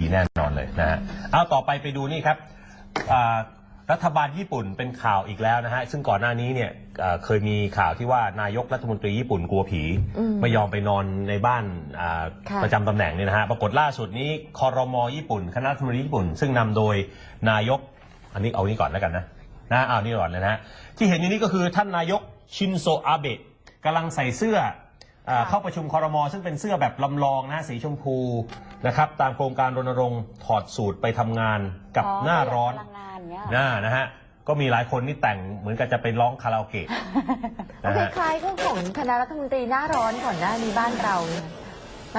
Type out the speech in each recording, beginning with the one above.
ดีแน่นอนเลยนะฮะเอาต่อไปไปดูนี่ครับอ่ารัฐบาลญี่ปุ่นเป็นข่าวอีกแล้วนะฮะ ซึ่งก่อนหน้านี้เนี่ยอ่าเคยมีข่าวที่ว่านายกรัฐมนตรีญี่ปุ่นกลัวผีอืมไม่ยอมไปนอนในบ้านอ่าค่ะ ประจำตำแหน่งเนี่ยนะฮะ ปรากฏล่าสุดนี้คอรมอญี่ปุ่น คณะรัฐมนตรีญี่ปุ่น ซึ่งนำโดยนายก อันนี้เอานี้ก่อนแล้วกันนะนะเอานี่ก่อนเลยนะฮะที่เห็นอยู่นี้ก็คือท่านนายกชินโซอาเบะกำลังใส่เสื้อ อ่าค่ะเข้าประชุมคอรมอซึ่งเป็นเสื้อแบบลำลองนะสีชมพูนะครับตามโครงการรณรงค์ถอดสูตรไปทำงานกับหน้าร้อนพลังงานเนี้ยหน้านะฮะก็มีหลายคนที่แต่งเหมือนกับจะไปร้องคาราโอเกะก็นะคฮะ ล้ายๆก็ของคณะรัฐมนตรีหน้าร้อนก่อนหน้านี้บ้านเราเนี่ย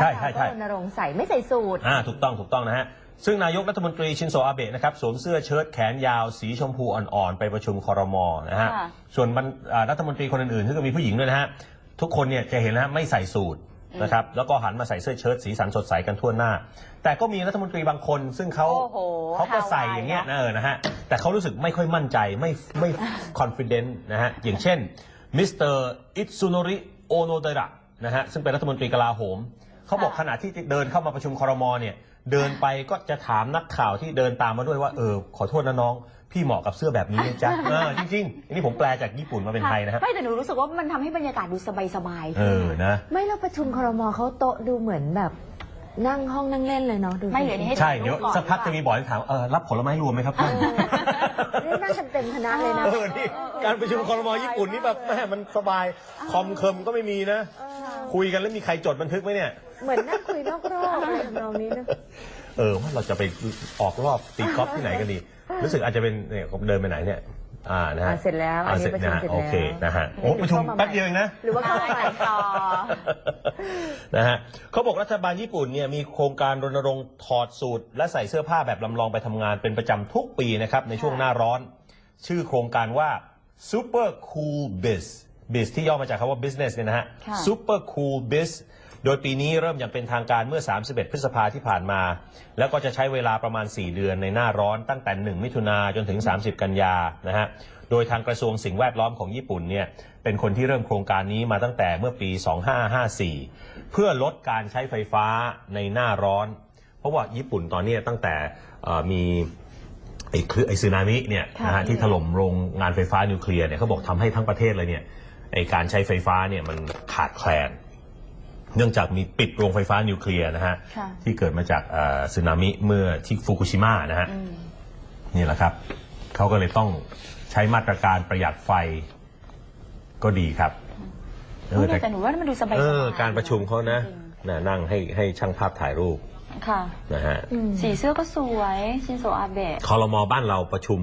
ใช่ใช่ใช่ บ้านเราก็รณรงค์ใส่ไม่ใส่สูตร อ่าถูกต้องถูกต้องนะฮะ ซึ่งนายกรัฐมนตรีชินโซอาเบะนะครับสวมเสื้อเชิ้ตแขนยาวสีชมพูอ่อนๆ ไปประชุมคอรมอนะฮะ ค่ะ ส่วนบรรอ่ารัฐมนตรีคนอื่นๆซึ่งก็มีผู้หญิงด้วยนะฮะ ทุกคนเนี่ยจะเห็นนะฮะไม่ใส่สูทนะครับแล้วก็หันมาใส่เสื้อเชิ้ตสีสันสดใสกันทั่วหน้า แต่ก็มีรัฐมนตรีบางคน ซึ่งเขาโอ้โหเขาก็ใส่อย่างเงี้ยฮาวายเออนะฮะแต่เขารู้สึกไม่ค่อยมั่นใจไม่ไม่ confident นะฮะอย่างเช่นมิสเตอร์อิตซุโนริโอโนเดระนะฮะซึ่งเป็นรัฐมนตรีกลาโหมเขาบอกขณะที่เดินเข้ามาประชุมคอรมอเนี่ยเดินไปก็จะถามนักข่าวที่เดินตามมาด้วยว่าเออขอโทษนะน้อง พี่เหมาะกับเสื้อแบบนี้ไหมจ๊ะเออจริงๆอันนี้ผมแปลจากญี่ปุ่นมาเป็นไทยนะฮะ ไม่แต่หนูรู้สึกว่ามันทำให้บรรยากาศดูสบายๆเอขึ้นอนะ ไม่แล้วประชุมครมเขาโต๊ะดูเหมือนแบบ นั่งห้องนั่งเล่นเลยเนาะดูไม่เหลือนี่ให้ใช่เดี๋ยวสักพักจะมีบอกให้ถามเออรับผลไม้รวมไหมครับท่านเออนี่นั่งกันเต็มคณะเลยนะ เออนี่การประชุมคอรมอญี่ปุ่นนี่แบบแม่มันสบายคอมเคิมก็ไม่มีนะ คุยกันแล้วมีใครจดบันทึกไหมเนี่ย เหมือนนั่งคุยนอกรอบอะไรทำนองนี้นะ เออว่าเราจะไปออกรอบตีกอล์ฟที่ไหนกันดี รู้สึกอาจจะเป็นเนี่ยผมเดินไปไหนเนี่ย อ่านะฮะอะเสร็จแล้วอันนี้ประชุมนะฮะเสร็จแล้ว โอเคนะฮะโอ้ประชุมแป๊บเดียวเองนะ หรือว่าเข้าไปไปต่อ นะฮะเขาบอกรัฐบาลญี่ปุ่นเนี่ยมีโครงการรณรงค์ถอดสูตร และใส่เสื้อผ้าแบบลำลองไปทำงานเป็นประจำทุกปีนะครับ ในช่วงหน้าร้อน ชื่อโครงการว่า Super Cool Biz Biz ที่ย่อมาจากคำว่า business เนี่ยนะฮะ ค่ะ Super Cool Biz โดยปีนี้เริ่มอย่างเป็นทางการเมื่อ 31 พฤษภาที่ผ่านมา แล้วก็จะใช้เวลาประมาณ 4 เดือนในหน้าร้อนตั้งแต่ 1 มิถุนาจนถึง 30 กันยานะฮะ โดยทางกระทรวงสิ่งแวดล้อมของญี่ปุ่นเนี่ยเป็นคนที่เริ่มโครงการนี้มาตั้งแต่เมื่อปี 2554 เพื่อลดการใช้ไฟฟ้าในหน้าร้อน เพราะว่าญี่ปุ่นตอนนี้ตั้งแต่เอ่อมีไอ้คลื่นไอ้สึนามิเนี่ยค่ะนะฮะที่ถล่มโรงงานไฟฟ้านิวเคลียร์เนี่ยเขาบอกทำให้ทั้งประเทศเลยเนี่ยไอ้การใช้ไฟฟ้าเนี่ยมันขาดแคลน เนื่องจากมีปิดโรงไฟฟ้านิวเคลียร์นะฮะค่ะ ที่เกิดมาจากเอ่อสึนามิเมื่อที่ฟุกุชิมะนะฮะ อืม นี่แหละครับ เขาก็เลยต้องใช้มาตรการประหยัดไฟก็ดีครับเออแต่แต่หนูว่ามันดูสบายๆเออการประชุมเขานะจริงนะนั่งให้ให้ช่างภาพถ่ายรูปๆค่ะ นะฮะสีเสื้อก็สวยชินโซอาเบะ คอรมอบ้านเราประชุม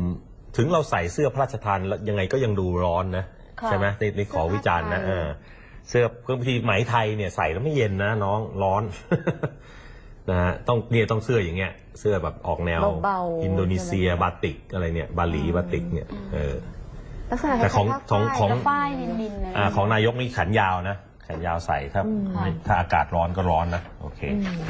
ถึงเราใส่เสื้อพระราชทานแล้วยังไงก็ยังดูร้อนนะ ค่ะใช่ไหมนี่นี่ขอวิจารณ์นะเสื้เอออ เสื้อบางทีไหมไทยเนี่ยใส่แล้วไม่เย็นนะน้องร้อน นะฮะต้องเนี่ยต้องเสื้ออย่างเงี้ย เสื้อแบบออกแนว เบาๆอินโดนีเซียใช่ไหมบาติกอะไรเนี่ย บาหลีบาติกเนี่ยเออลักษณะแต่ของคล้ายๆของผ้าของฝ้ายฝ้ายนินๆนะอ่าของนายกนี่แขนยาวนะแขนยาวใส่ถ้าอืมไม่ถ้าอากาศร้อนก็ร้อนนะโอเคอืม